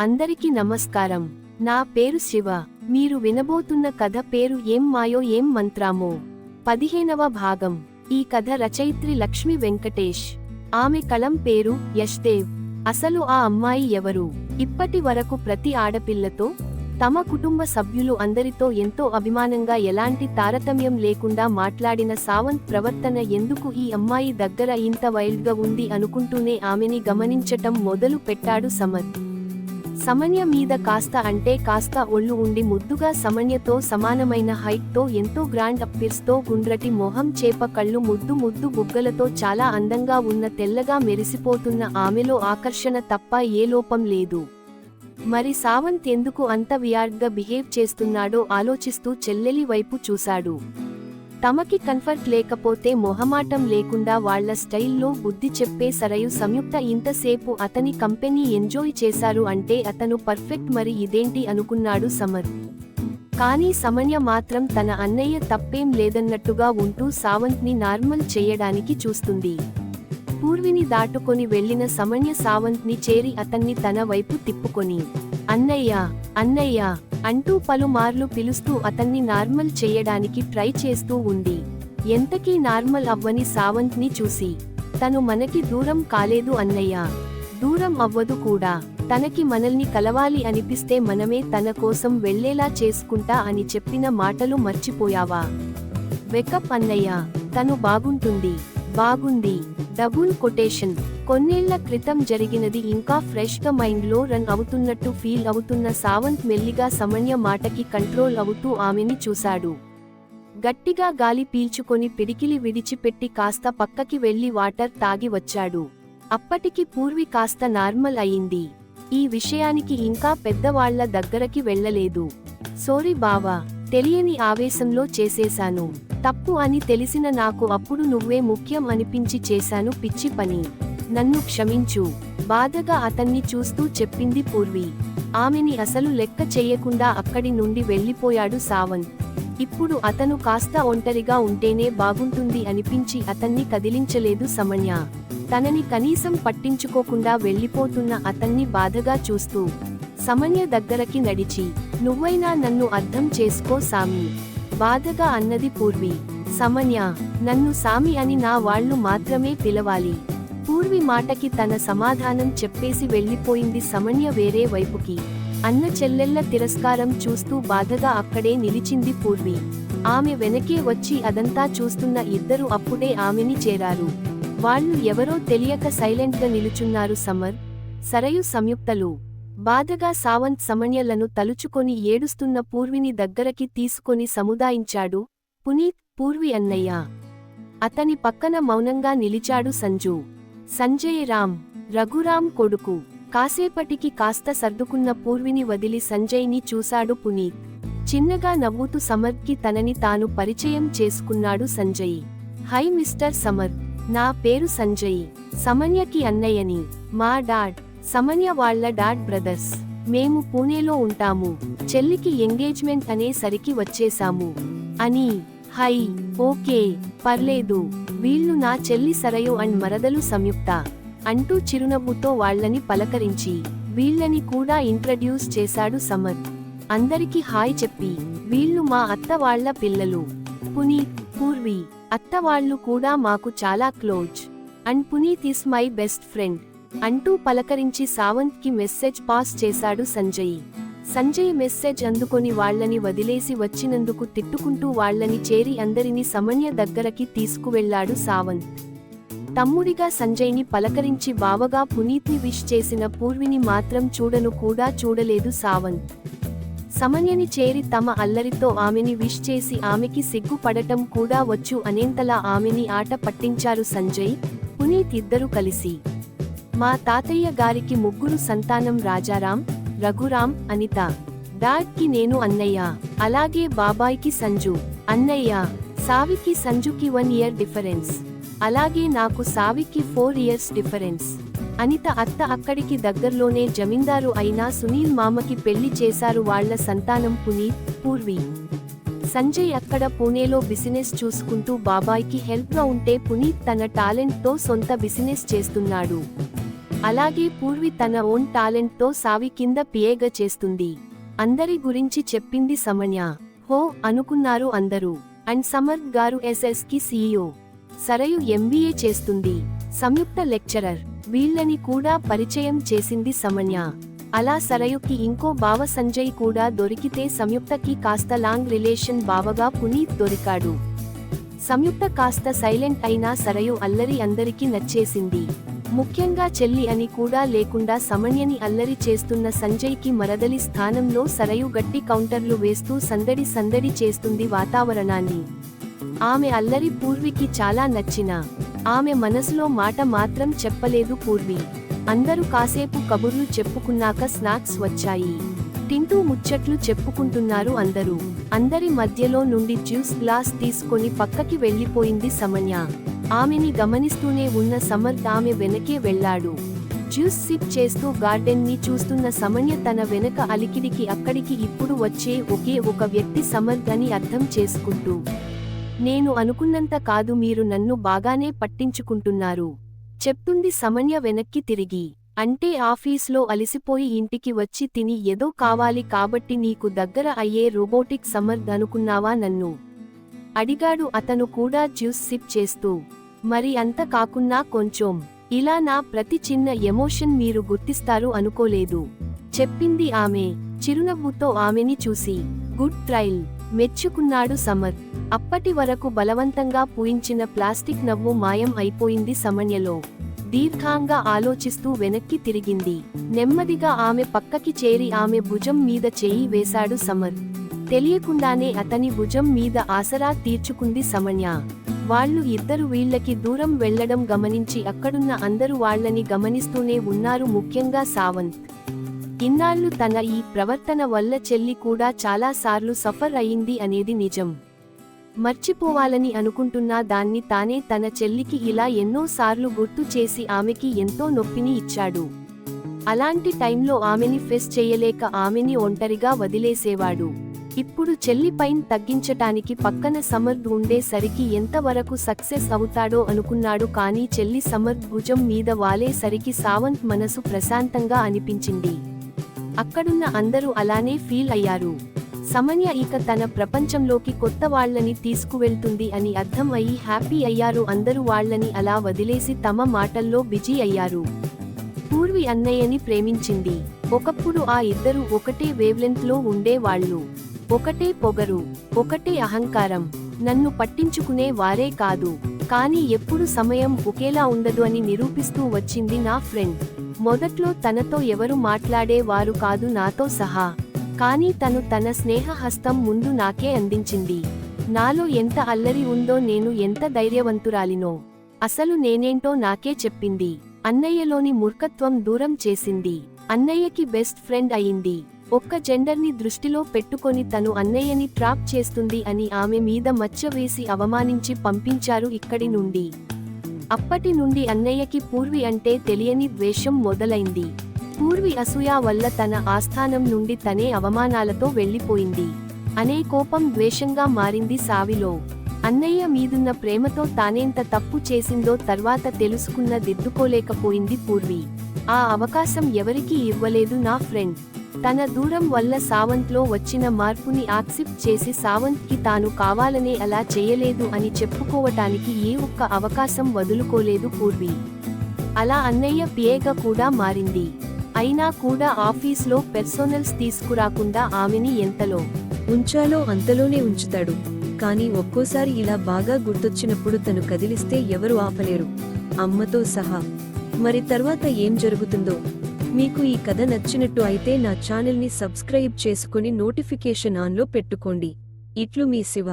అందరికీ నమస్కారం. నా పేరు శివ. మీరు వినబోతున్న కథ పేరు ఏం మాయో ఏం మంత్రామో. పదిహేనవ భాగం. ఈ కథ రచయిత్రి లక్ష్మి వెంకటేష్. ఆమె కలం పేరు యష్దేవ్. అసలు ఆ అమ్మాయి ఎవరు? ఇప్పటి వరకు ప్రతి ఆడపిల్లతో తమ కుటుంబ సభ్యులు అందరితో ఎంతో అభిమానంగా ఎలాంటి తారతమ్యం లేకుండా మాట్లాడిన సావంత్ ప్రవర్తన ఎందుకు ఈ అమ్మాయి దగ్గర ఇంత వైల్డ్గా ఉంది అనుకుంటూనే ఆమెని గమనించటం మొదలు పెట్టాడు సమర్థ్ సమన్య మీద కాస్త అంటే కాస్త ఒళ్ళు ఉండి ముద్దుగా సమన్యతో సమానమైన హైట్తో ఎంతో గ్రాండ్ అప్పిర్స్తో గుండ్రటి మొహం చేప కళ్ళు ముద్దు ముద్దు బుగ్గలతో చాలా అందంగా ఉన్న తెల్లగా మెరిసిపోతున్న ఆమెలో ఆకర్షణ తప్ప ఏ లోపం లేదు. మరి సావంత్ ఎందుకు అంత వియార్డ్గా బిహేవ్ చేస్తున్నాడో ఆలోచిస్తూ చెల్లెలి వైపు చూశాడు. తమకి కన్ఫర్ట్ లేకపోతే మొహమాటం లేకుండా వాళ్ళ స్టైల్లో బుద్ధి చెప్పే సరయు సంయుక్త ఇంతసేపు అతని కంపెనీ ఎంజాయ్ చేశారు అంటే అతను పర్ఫెక్ట్ మరి ఇదేంటి అనుకున్నాడు సమర్. కానీ సమన్య మాత్రం తన అన్నయ్య తప్పేం లేదన్నట్టుగా ఉంటూ సావంత్ని నార్మల్ చేయడానికి చూస్తుంది. పూర్విని దాటుకొని వెళ్ళిన సమన్య సావంత్ని చేరి అతన్ని తన వైపు తిప్పుకొని అన్నయ్య అన్నయ్య అంటూ పలుమార్లు పిలుస్తూ అతన్ని నార్మల్ చేయడానికి ట్రై చేస్తూ ఉంది. ఎంతకీ నార్మల్ అవ్వని సావంత్ని చూసి తను మనకి దూరం కాలేదు అన్నయ్య. దూరం అవ్వదు కూడా తనకి మనల్ని కలవాలి అనిపిస్తే మనమే తన కోసం వెళ్ళేలా చేసుకుంటా అని చెప్పిన మాటలు మర్చిపోయావా? వెకప్ అన్నయ్య తను బాగుంటుంది బాగుంది. Double quotation. కొన్నేళ్ళ క్రితం జరిగినది ఇంకా ఫ్రెష్గా మైండ్లో రన్ అవుతున్నట్టు ఫీల్ అవుతున్న సావంత్ మెల్లిగా సమన్య మాటకి కంట్రోల్ అవుతూ ఆమెని చూశాడు. గట్టిగా గాలి పీల్చుకొని పిడికిలి విడిచిపెట్టి కాస్త పక్కకి వెళ్ళి వాటర్ తాగి వచ్చాడు. అప్పటికి పూర్వి కాస్త నార్మల్ అయింది. ఈ విషయానికి ఇంకా పెద్దవాళ్ళ దగ్గరకి వెళ్ళలేదు. సోరీ బావా తెలియని ఆవేశంలో చేసేశాను. తప్పు అని తెలిసిన నాకు అప్పుడు నువ్వే ముఖ్యం అనిపించి చేశాను పిచ్చి పని. నన్ను క్షమించు. బాధగా అతన్ని చూస్తూ చెప్పింది పూర్వి. ఆమెని అసలు లెక్క చేయకుండా అక్కడి నుండి వెళ్ళిపోయాడు సావంత్. ఇప్పుడు అతను కాస్త ఒంటరిగా ఉంటేనే బాగుంటుంది అనిపించి అతన్ని కదిలించలేదు సమన్య. తనని కనీసం పట్టించుకోకుండా వెళ్ళిపోతున్న అతన్ని బాధగా చూస్తూ. సమన్య దగ్గరకి నడిచి నువ్వైనా నన్ను అర్థం చేసుకో సామి. బాధగా అన్నది పూర్వి. సమన్య నన్ను సామి అని నా వాళ్ళు మాత్రమే పిలవాలి. పూర్వి మాటకి తన సమాధానం చెప్పేసి వెళ్ళిపోయింది సమన్య వేరే వైపుకి. అన్న చెల్లెళ్ళ తిరస్కారం చూస్తూ బాధగా అక్కడే నిలిచింది పూర్వి. ఆమె వెనకే వచ్చి అదంతా చూస్తున్న ఇద్దరు అప్పుడే ఆమెని చేరారు. వాళ్ళు ఎవరో తెలియక సైలెంట్గా నిలుచున్నారు సమర్. సరయు సంయుక్తలు. బాధగా సావంత్ సమన్యలను తలుచుకొని ఏడుస్తున్న పూర్విని దగ్గరకి తీసుకొని సముదాయించాడు. పునీత్ పూర్వి అన్నయ్య. అతని పక్కన మౌనంగా నిలిచాడు సంజు. సంజయ్ రామ్ రఘురామ్ కొడుకు. కాసేపటికి కాస్త సర్దుకున్న పూర్విని వదిలి సంజయ్ని చూశాడు పునీత్. చిన్నగా నవ్వుతూ సమర్కి తనని తాను పరిచయం చేసుకున్నాడు సంజయ్. హై మిస్టర్ సమర్ నా పేరు సంజయ్. సమన్యకి అన్నయ్యని. మా డాడ్ సమన్య వాళ్ళ డాడ్ బ్రదర్స్. మేము పూణేలో ఉంటాము. చెల్లికి ఎంగేజ్మెంట్ అనే సరికి వచ్చేశాము. అని హై ఓకే పర్లేదు. వీళ్ళు నా చెల్లి సరయు అండ్ మరదలు సంయుక్త అంటూ చిరునవ్వుతో వాళ్ళని పలకరించి వీళ్ళని కూడా ఇంట్రడ్యూస్ చేశాడు సమర్. అందరికి హాయ్ చెప్పి వీళ్ళు మా అత్త వాళ్ళ పిల్లలు. పునీత్ పూర్వి అత్త వాళ్ళు కూడా మాకు చాలా close. And Puneeth is my best friend అంటూ పలకరించి సావంత్కి మెసేజ్ పాస్ చేశాడు సంజయ్. సంజయ్ మెసేజ్ అందుకొని వాళ్ళని వదిలేసి వచ్చినందుకు తిట్టుకుంటూ వాళ్ళని చేరి అందరిని సమన్య దగ్గరకి తీసుకువెళ్ళాడు సావంత్. తమ్ముడిగా సంజయ్ని పలకరించి బావగా పునీత్ని విష్ చేసిన పూర్విని మాత్రం చూడను కూడా చూడలేదు సావంత్. సమన్యని చేరి తమ అల్లరితో ఆమెని విష్ చేసి ఆమెకి సిగ్గుపడటం కూడా వచ్చు అనేంతలా ఆమెని ఆట పట్టించారు సంజయ్ పునీత్ ఇద్దరు కలిసి. మా తాతయ్య గారికి ముగ్గురు సంతానం రాజారాం రఘురామ్ అనిత. డాడ్కి నేను అన్నయ్య. అలాగే బాబాయ్కి సంజు. అన్నయ్య సావికి సంజుకి వన్ ఇయర్ డిఫరెన్స్. అలాగే నాకు సావికి ఫోర్ ఇయర్స్ డిఫరెన్స్. అనిత అత్త అక్కడికి దగ్గర్లోనే జమీందారు అయిన సునీల్ మామకి పెళ్ళి చేశారు వాళ్ళ సంతానం పునీత్ పూర్వి. సంజయ్ అక్కడ పూణేలో బిజినెస్ చూసుకుంటూ బాబాయ్కి హెల్ప్గా ఉంటే పునీత్ తన టాలెంట్తో సొంత బిజినెస్ చేస్తున్నాడు. అలాగే పూర్వి తన ఓన్ టాలెంట్తో సావి కింద పియేగ చేస్తుంది. అందరి గురించి చెప్పింది సమన్య. హో అనుకున్నారు అందరూ. అండ్ సమర్థ్ గారు ఎస్ఎస్కి సీఈఓ. సరయు ఎంబీఏ చేస్తుంది. సంయుక్త లెక్చరర్. వీళ్ళని కూడా పరిచయం చేసింది సమన్య. అలా సరయుకి ఇంకో బావ సంజయ్ కూడా దొరికితే సంయుక్తకి కాస్త లాంగ్ రిలేషన్ బావగా పునీత్ దొరికాడు. సంయుక్త కాస్త సైలెంట్ అయినా సరయు అల్లరి అందరికీ నచ్చేసింది. ముఖ్యంగా చెల్లి అని కూడా లేకుండా సమన్యని అల్లరి చేస్తున్న సంజయ్కి మరదలి స్థానంలో సరయు గట్టి కౌంటర్లు వేస్తూ సందడి సందడి చేస్తుంది వాతావరణాన్ని. ఆమె అల్లరి పూర్వికి చాలా నచ్చిన. ఆమె మనసులో మాట మాత్రం చెప్పలేదు పూర్వి. అందరూ కాసేపు కబుర్లు చెప్పుకున్నాక స్నాక్స్ వచ్చాయి. తింటూ ముచ్చట్లు చెప్పుకుంటున్నారు అందరూ. అందరి మధ్యలో నుండి జ్యూస్ గ్లాస్ తీసుకొని పక్కకి వెళ్ళిపోయింది సమన్య. ఆమెని గమనిస్తూనే ఉన్న సమర్థ్ ఆమె వెనకే వెళ్ళాడు. జ్యూస్ సిప్ చేస్తూ గార్డెన్ని చూస్తున్న సమన్య తన వెనక అలికిడికి అక్కడికి ఇప్పుడు వచ్చే ఒకే ఒక వ్యక్తి సమర్థ్ అని అర్థం చేసుకుంటూ నేను అనుకున్నంత కాదు మీరు నన్ను బాగానే పట్టించుకుంటున్నారు చెప్తుంది సమన్య వెనక్కి తిరిగి. అంటే ఆఫీస్లో అలిసిపోయి ఇంటికి వచ్చి తిని ఏదో కావాలి కాబట్టి నీకు దగ్గర అయ్యే రోబోటిక్ సమర్థ్ అనుకున్నావా నన్ను? అడిగాడు అతను కూడా జ్యూస్ సిప్ చేస్తూ. మరి అంత కాకున్నా కొంచెం. ఇలా నా ప్రతి చిన్న ఎమోషన్ మీరు గుర్తిస్తారు అనుకోలేదు. చెప్పింది ఆమె. చిరునవ్వుతో ఆమెని చూసి. Good trail. మెచ్చుకున్నాడు సమర్. అప్పటి వరకు బలవంతంగా పూయించిన ప్లాస్టిక్ నవ్వు మాయం అయిపోయింది సమన్యలో. దీర్ఘంగా ఆలోచిస్తూ వెనక్కి తిరిగింది. నెమ్మదిగా ఆమె పక్కకి చేరి ఆమె భుజం మీద చేయి వేశాడు సమర్. తెలియకుండానే అతని భుజం మీద ఆసరా తీర్చుకుంది సమన్య. వాళ్ళు ఇద్దరు వీళ్ళకి దూరం వెళ్ళడం గమనించి అక్కడున్న అందరూ వాళ్ళని గమనిస్తూనే ఉన్నారు ముఖ్యంగా సావంత్. ఇన్నాళ్ళు తన ఈ ప్రవర్తన వల్ల చెల్లి కూడా చాలా సార్లు సఫర్ అయింది అనేది నిజం. మర్చిపోవాలని అనుకుంటున్నా దాన్ని తానే తన చెల్లికి ఇలా ఎన్నోసార్లు గుర్తు చేసి ఆమెకి ఎంతో నొప్పిని ఇచ్చాడు. అలాంటి టైంలో ఆమెని ఫెస్ చేయలేక ఆమెని ఒంటరిగా వదిలేసేవాడు. ఇప్పుడు చెల్లి పైన్ తగ్గించటానికి పక్కన సమర్థ్ ఉండేసరికి ఎంతవరకు సక్సెస్ అవుతాడో అనుకున్నాడు కానీ చెల్లి సమర్థ్ భుజం మీద వాలేసరికి సావంత్ మనసు ప్రశాంతంగా అనిపించింది. అక్కడున్న అందరూ అలానే ఫీల్ అయ్యారు. సమన్య ఇక తన ప్రపంచంలోకి కొత్త వాళ్ళని తీసుకువెళ్తుంది అని అర్థం అయి హ్యాపీ అయ్యారు అందరూ వాళ్ళని అలా వదిలేసి తమ మాటల్లో బిజీ అయ్యారు. పూర్వి అన్నయ్యని ప్రేమించింది. ఒకప్పుడు ఆ ఇద్దరు ఒకటే వేవ్లెంత్లో ఉండేవాళ్ళు ఒకటే పొగరు ఒకటే అహంకారం. నన్ను పట్టించుకునే వారే కాదు. కానీ ఎప్పుడు సమయం ఒకేలా ఉండదు అని నిరూపిస్తూ వచ్చింది నా ఫ్రెండ్. మొదట్లో తనతో ఎవరు మాట్లాడే వారు కాదు నాతో సహా. కానీ తను తన స్నేహ హస్తం ముందు నాకే అందించింది. నాలో ఎంత అల్లరి ఉందో నేను ఎంత ధైర్యవంతురాలినో. అసలు నేనేంటో నాకే చెప్పింది. అన్నయ్యలోని మూర్ఖత్వం దూరం చేసింది. అన్నయ్యకి బెస్ట్ ఫ్రెండ్ అయింది. ఒక్క జెండర్ని దృష్టిలో పెట్టుకొని తను అన్నయ్యని ట్రాప్ చేస్తుంది అని ఆమె మీద మచ్చ వేసి అవమానించి పంపించారు ఇక్కడి నుండి. అప్పటి నుండి అన్నయ్యకి పూర్వి అంటే తెలియని ద్వేషం మొదలైంది. పూర్వి అసూయ వల్ల తన ఆస్థానం నుండి తనే అవమానాలతో వెళ్ళిపోయింది అనే కోపం ద్వేషంగా మారింది సావిలో. అన్నయ్య మీదున్న ప్రేమతో తానేంత తప్పు చేసిందో తర్వాత తెలుసుకున్న దిద్దుకోలేకపోయింది పూర్వి. ఆ అవకాశం ఎవరికీ ఇవ్వలేదు నా ఫ్రెండ్. తన దూరం వల్ల సావంత్లో వచ్చిన మార్పుని యాక్సెప్ట్ చేసి సావంత్కి తాను కావాలనే అలా చేయలేదు అని చెప్పుకోవటానికి ఏ ఒక్క అవకాశం వదులుకోలేదు పూర్వి. అలా అన్నయ్య పియేగా కూడా మారింది. అయినా కూడా ఆఫీస్లో పెర్సోనల్స్ తీసుకురాకుండా ఆమెని ఎంతలో ఉంచాలో అంతలోనే ఉంచుతాడు. కానీ ఒక్కోసారి ఇలా బాగా గుర్తొచ్చినప్పుడు తను కదిలిస్తే ఎవరు ఆపలేరు. అమ్మతో సహా. మరి తర్వాత ఏం జరుగుతుందో? మీకు ఈ కథ నచ్చినట్టు అయితే నా ఛానల్ని సబ్స్క్రైబ్ చేసుకుని నోటిఫికేషన్ ఆన్లో పెట్టుకోండి. ఇట్లు మీ శివ.